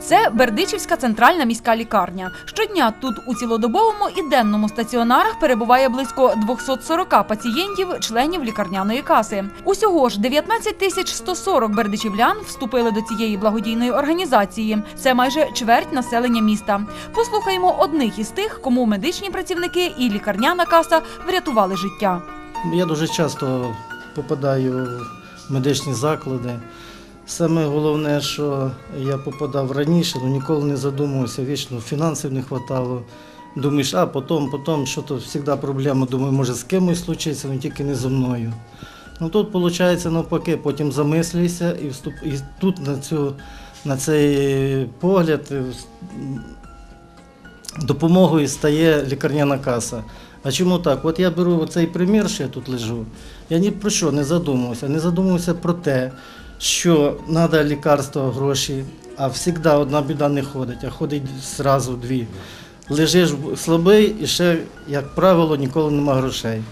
Це Бердичівська центральна міська лікарня. Щодня тут у цілодобовому і денному стаціонарах перебуває близько 240 пацієнтів, членів лікарняної каси. Усього ж 19 тисяч 140 бердичівлян вступили до цієї благодійної організації. Це майже чверть населення міста. Послухаємо одних із тих, кому медичні працівники і лікарняна каса врятували життя. Я дуже часто попадаю в медичні заклади. Саме головне, що я попадав раніше, ну ніколи не задумувався, вічно фінансів не вистачало. Думаєш, а потім, потім, що то завжди проблема. Думаю, може з кимось случиться, але тільки не зі мною. Ну тут виходить навпаки, потім замислюєшся і, вступ... і тут на, цю, на цей погляд е, допомогою стає лікарняна каса. А чому так? От я беру цей примір, що я тут лежу. Я ні про що не задумувався. Не задумувався про те, що треба лікарства, гроші, а завжди одна біда не ходить, а ходить зразу дві. Лежиш слабий і ще, як правило, ніколи нема грошей.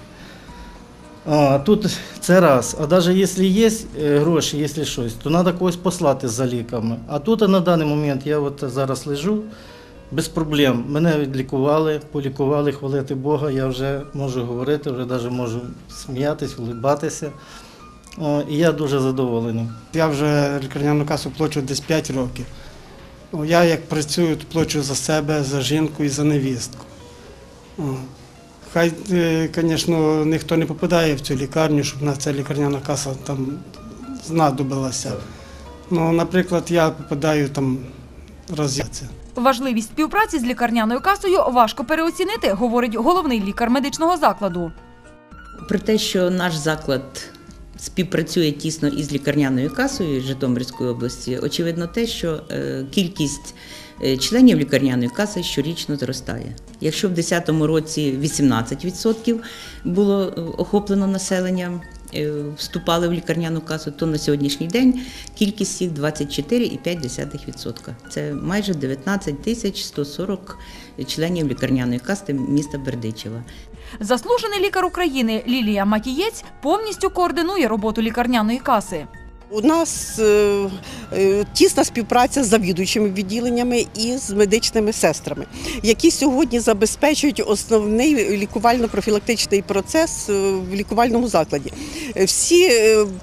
А тут це раз. А навіть якщо є е, гроші, якщо щось, то треба когось послати за ліками. А тут на даний момент я от зараз лежу без проблем. Мене відлікували, полікували, хвалити Бога. Я вже можу говорити, вже навіть можу сміятись, улибатися. І я дуже задоволений. Я вже лікарняну касу плачу десь 5 років. Я як працюю, то плачу за себе, за жінку і за невістку. Хай, звісно, ніхто не попадає в цю лікарню, щоб на ця лікарняна каса там знадобилася. Ну, наприклад, я попадаю там це. Важливість співпраці з лікарняною касою важко переоцінити, говорить головний лікар медичного закладу. Про те, що наш заклад співпрацює тісно із лікарняною касою Житомирської області, очевидно, те, що е, кількість е, членів лікарняної каси щорічно зростає. Якщо в 2010 році 18% було е, охоплено населення, вступали в лікарняну касу, то на сьогоднішній день кількість їх 24,5%. Це майже 19 тисяч 140 членів лікарняної касти міста Бердичева. Заслужений лікар України Лілія Матієць повністю координує роботу лікарняної каси. У нас е, е, тісна співпраця з завідуючими відділеннями і з медичними сестрами, які сьогодні забезпечують основний лікувально-профілактичний процес е, в лікувальному закладі. Всі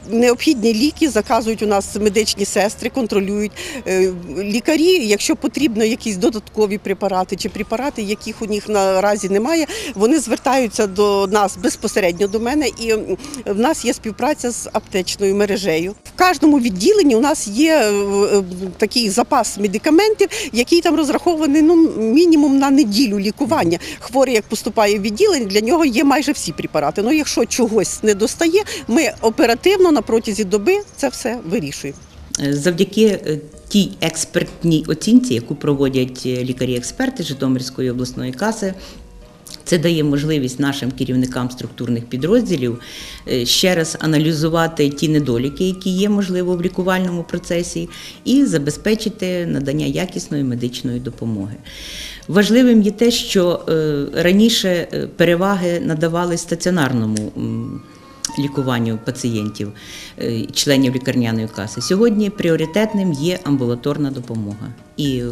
необхідні ліки заказують у нас медичні сестри, контролюють лікарі. Якщо потрібно якісь додаткові препарати чи препарати, яких у них наразі немає, вони звертаються до нас безпосередньо до мене, і в нас є співпраця з аптечною мережею. Кожному відділенні у нас є е, е, такий запас медикаментів, який там розрахований ну, мінімум на неділю лікування. Хворий, як поступає в відділення, для нього є майже всі препарати. Ну, якщо чогось не достає, ми оперативно на протязі доби це все вирішуємо. Завдяки е, тій експертній оцінці, яку проводять лікарі-експерти Житомирської обласної каси, це дає можливість нашим керівникам структурних підрозділів е, ще раз аналізувати ті недоліки, які є можливо в лікувальному процесі, і забезпечити надання якісної медичної допомоги. Важливим є те, що е, раніше е, переваги надавали стаціонарному. Лікуванню пацієнтів, е, членів лікарняної каси. Сьогодні пріоритетним є амбулаторна допомога. І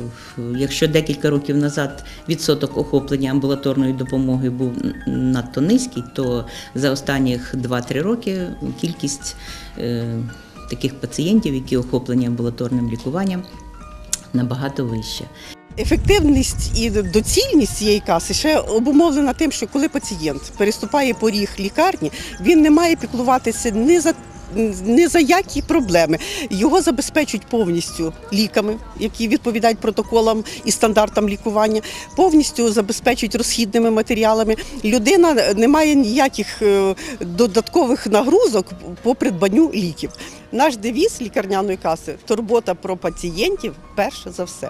якщо декілька років назад відсоток охоплення амбулаторної допомоги був надто низький, то за останніх 2-3 роки кількість е, таких пацієнтів, які охоплені амбулаторним лікуванням, набагато вища. Ефективність і доцільність цієї каси ще обумовлена тим, що коли пацієнт переступає поріг лікарні, він не має піклуватися ні за ні за які проблеми. Його забезпечують повністю ліками, які відповідають протоколам і стандартам лікування, повністю забезпечують розхідними матеріалами. Людина не має ніяких е, додаткових нагрузок по придбанню ліків. Наш девіз лікарняної каси турбота про пацієнтів перше за все.